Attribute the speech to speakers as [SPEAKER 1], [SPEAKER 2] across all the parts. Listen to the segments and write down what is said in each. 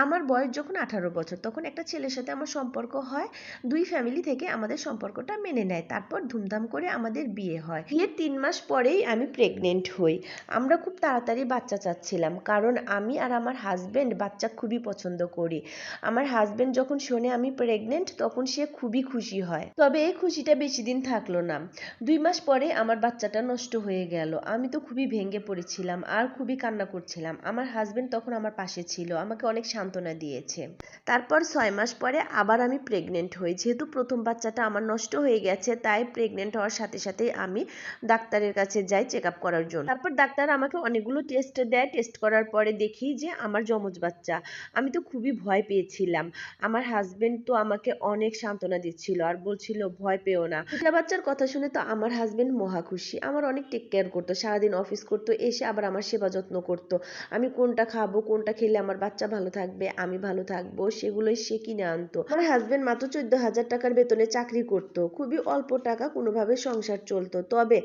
[SPEAKER 1] আমার বয়স যখন আঠারো বছর, তখন একটা ছেলের সাথে আমার সম্পর্ক হয়। দুই ফ্যামিলি থেকে আমাদের সম্পর্কটা মেনে নেয়। তারপর ধুমধাম করে আমাদের বিয়ে হয়। বিয়ের তিন মাস পরেই আমি প্রেগনেন্ট হই। আমরা খুব তাড়াতাড়ি বাচ্চা চাচ্ছিলাম। কারণ আমি আর আমার হাজবেন্ড বাচ্চা খুবই পছন্দ করি। আমার হাজবেন্ড যখন শোনে আমি প্রেগনেন্ট তখন সে খুবই খুশি হয়। তবে এই খুশিটা বেশি দিন থাকল না। দুই মাস পরে আমার বাচ্চাটা নষ্ট হয়ে গেল। আমি তো খুবই ভেঙে পড়েছিলাম আর খুবই কান্না করছিলাম। আমার হাজবেন্ড তখন আমার পাশে ছিল। আমাকে অনেক সান্ত্বনা দিয়েছে। তারপর ছয় মাস পরে আবার আমি প্রেগনেন্ট হই। যেহেতু প্রথম বাচ্চাটা আমার নষ্ট হয়ে গেছে, তাই প্রেগনেন্ট হওয়ার সাথে সাথেই আমি ডাক্তারের কাছে যাই চেক আপ করার জন্য। তারপর ডাক্তার আমাকে অনেকগুলো টেস্ট দেয়। টেস্ট করার পরে দেখি যে আমার যমজ বাচ্চা। আমি তো খুবই ভয় পেয়েছিলাম। আমার হাজবেন্ড তো আমাকে অনেক সান্ত্বনা দিচ্ছিল আর বলছিল, ভয় পেও না। দুটা বাচ্চার কথা শুনে তো আমার হাজবেন্ড মহা খুশি। আমার অনেক টেক কেয়ার করতো। সারাদিন অফিস করতো, এসে আবার আমার সেবা যত্ন করতো। আমি কোনটা খাব, কোনটা খেলে আমার বাচ্চা ভালো থাকবে? আমি ভালো থাকব, সেগুলোই সে কিনে আনতো। আমার হাজবেন্ড মাত্র চোদ্দ হাজার টাকার বেতনে চাকরি করতো, খুবই অল্প টাকা, কোনোভাবে সংসার চলতো। তবে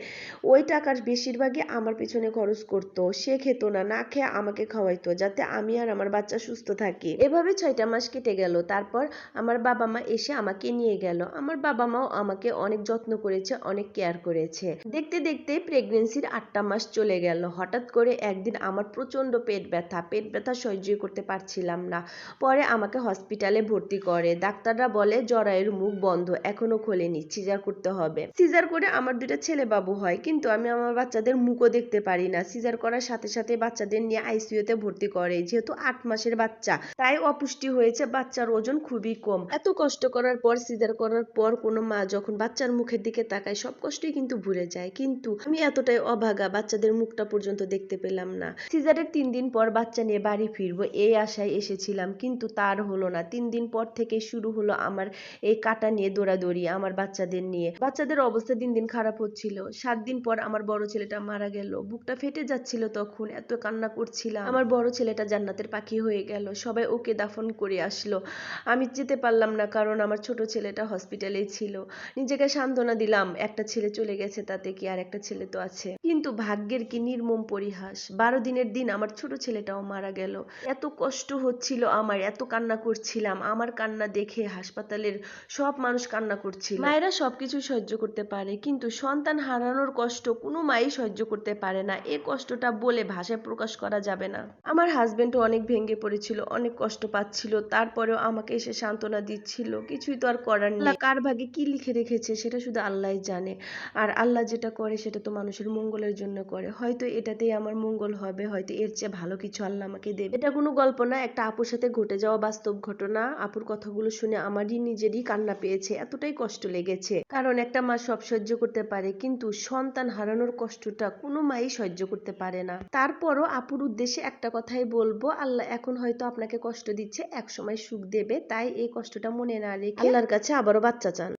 [SPEAKER 1] ওই টাকার বেশিরভাগই আমার পিছনে খরচ করতো, সে খেত না না খেয়ে আমাকে খাওয়াইতো, যাতে আমি আর আমার বাচ্চা সুস্থ থাকি। এভাবে ছয়টা মাস কেটে গেল, তারপর আমার বাবা মা এসে আমাকে নিয়ে গেল। আমার বাবা মাও আমাকে অনেক যত্ন করেছে, অনেক কেয়ার করেছে। দেখতে দেখতে প্রেগনেন্সির আটটা মাস চলে গেল। হঠাৎ করে একদিন আমার প্রচণ্ড পেট ব্যথা পেট ব্যথা সহ্য করতে পারছিলাম না। পরে আমাকে হসপিটালে ভর্তি করে। ডাক্তাররা বলে, জরায়ুর মুখ বন্ধ, এখনও খোলেনি সিজার করতে হবে। সিজার করে আমার দুটো ছেলে বাবু হয়, কিন্তু আমি আমার বাচ্চাদের মুখও দেখতে পারি না। সিজার করার সাথে সাথে বাচ্চাদের নিয়ে আইসিইউতে ভর্তি করে, যেহেতু আট মাসের বাচ্চা। তাই অপুষ্টি হয়েছে, বাচ্চার ওজন খুবই কম। এত কষ্ট করার পর সিজার করার পর কোনো মা যখন বাচ্চার মুখের দিকে তাকায়, সব কষ্টই কিন্তু ভুলে যায়। কিন্তু আমি এতটাই অভাগা, বাচ্চাদের মুখটা পর্যন্ত দেখতে পেলাম না। সিজারের তিন দিন পর বাচ্চা নিয়ে বাড়ি ফিরবো, এই আশায় এসেছিলাম, কিন্তু তার হলো না। তিন দিন পর থেকে শুরু হলো আমার এই কাটা নিয়ে দৌড়াদৌড়ি আমার বাচ্চাদের নিয়ে। বাচ্চাদের অবস্থা দিন দিন খারাপ হচ্ছিল। সাত দিন পর আমার বড় ছেলেটা মারা গেল। বুকটা ফেটে যাচ্ছিল তখন, এত কান্না করছিলাম। আমার বড় ছেলেটা জান্নাতের পাখি হয়ে গেল। সবাই ওকে দাফন করে আসলো। আমি যেতে পারলাম না কারণ আমার ছোট ছেলেটা হসপিটালেই ছিল। নিজেকে সান্ত্বনা দিলাম, একটা ছেলে চলে গেছে তাতে কি আর একটা ছেলে তো আছে। কিন্তু ভাগ্যের কি নির্মম পরিহাস। বারো দিনের দিন আমার ছোট ছেলেটাও মারা গেল। এত কষ্ট হচ্ছিল আমার এত কান্না করছিলাম। আমার কান্না দেখে হাসপাতালের সব মানুষ কান্না করছিল। মায়েরা সবকিছু সহ্য করতে পারে কিন্তু সন্তান হারানোর কষ্ট কোনো মাই সহ্য করতে পারে না। এই কষ্টটা বলে ভাষায় প্রকাশ করা যাবে না। আমার হাজবেন্ডও অনেক ভেঙে পড়েছিল অনেক কষ্ট পাচ্ছিল। তারপরেও আমাকে এসে সান্ত্বনা দিচ্ছিল। কিছুই তো আর করার নেই। আল্লাহ কার ভাগে কি লিখে রেখেছে সেটা শুধু আল্লাহই জানে। আর আল্লাহ যেটা করে সেটা তো মানুষের মঙ্গলের জন্য করে। হয়তো এটাতেই আমার মঙ্গল হবে হয়তো এর চেয়ে ভালো কিছু আল্লাহ আমাকে দেবে। এটা কোনো গল্প না একটা আপুর সাথে ঘটে যাওয়া বাস্তব ঘটনা, আপুর কথাগুলো শুনে আমারই নিজেরই কান্না পেয়েছে, এতটাই কষ্ট লেগেছে। কারণ একটা মা সব সহ্য করতে পারে, কিন্তু সন্তান হারানোর কষ্টটা কোনো মাই সহ্য করতে পারে না। তারপরও আপুর উদ্দেশ্যে একটা কথাই বলব, আল্লাহ এখন হয়তো আপনাকে কষ্ট দিচ্ছে এক সময় সুখ দেবে, তাই এই কষ্টটা মনে না রেখে আল্লাহর কাছে আবারও বাচ্চা চান।